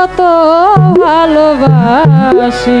কত ভালোবাসি।